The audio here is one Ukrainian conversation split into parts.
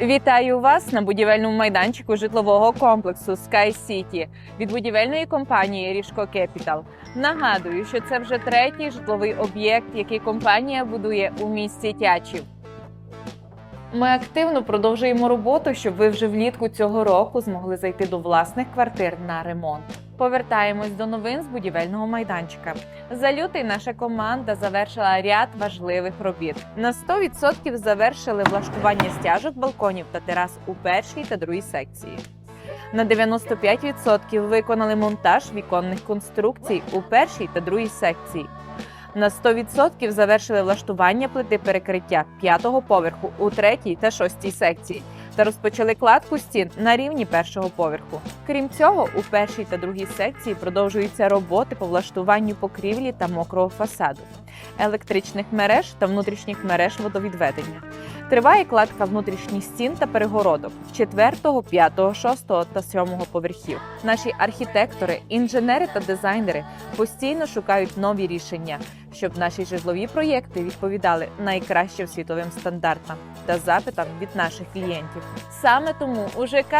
Вітаю вас на будівельному майданчику житлового комплексу Sky City від будівельної компанії Ріжко Capital. Нагадую, що це вже третій житловий об'єкт, який компанія будує у місті Тячів. Ми активно продовжуємо роботу, щоб ви вже влітку цього року змогли зайти до власних квартир на ремонт. Повертаємось до новин з будівельного майданчика. За лютий наша команда завершила ряд важливих робіт. На 100% завершили влаштування стяжок балконів та терас у першій та другій секції. На 95% виконали монтаж віконних конструкцій у першій та другій секції. На 100% завершили влаштування плити перекриття п'ятого поверху у третій та шостій секції та розпочали кладку стін на рівні першого поверху. Крім цього, у першій та другій секції продовжуються роботи по влаштуванню покрівлі та мокрого фасаду, електричних мереж та внутрішніх мереж водовідведення. Триває кладка внутрішніх стін та перегородок 4, 5, 6 та 7 поверхів. Наші архітектори, інженери та дизайнери постійно шукають нові рішення, щоб наші житлові проєкти відповідали найкращим світовим стандартам та запитам від наших клієнтів. Саме тому у ЖК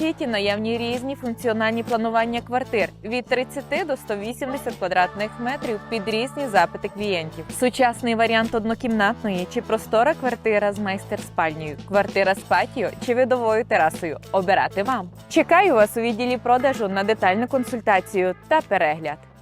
City наявні різні функціональні планування квартир від 30 до 180 квадратних метрів під різні запити клієнтів. Сучасний варіант однокімнатної чи простора квартира з майстер-спальнею, квартира з патіо чи видовою терасою. Обирати вам. Чекаю вас у відділі продажу на детальну консультацію та перегляд.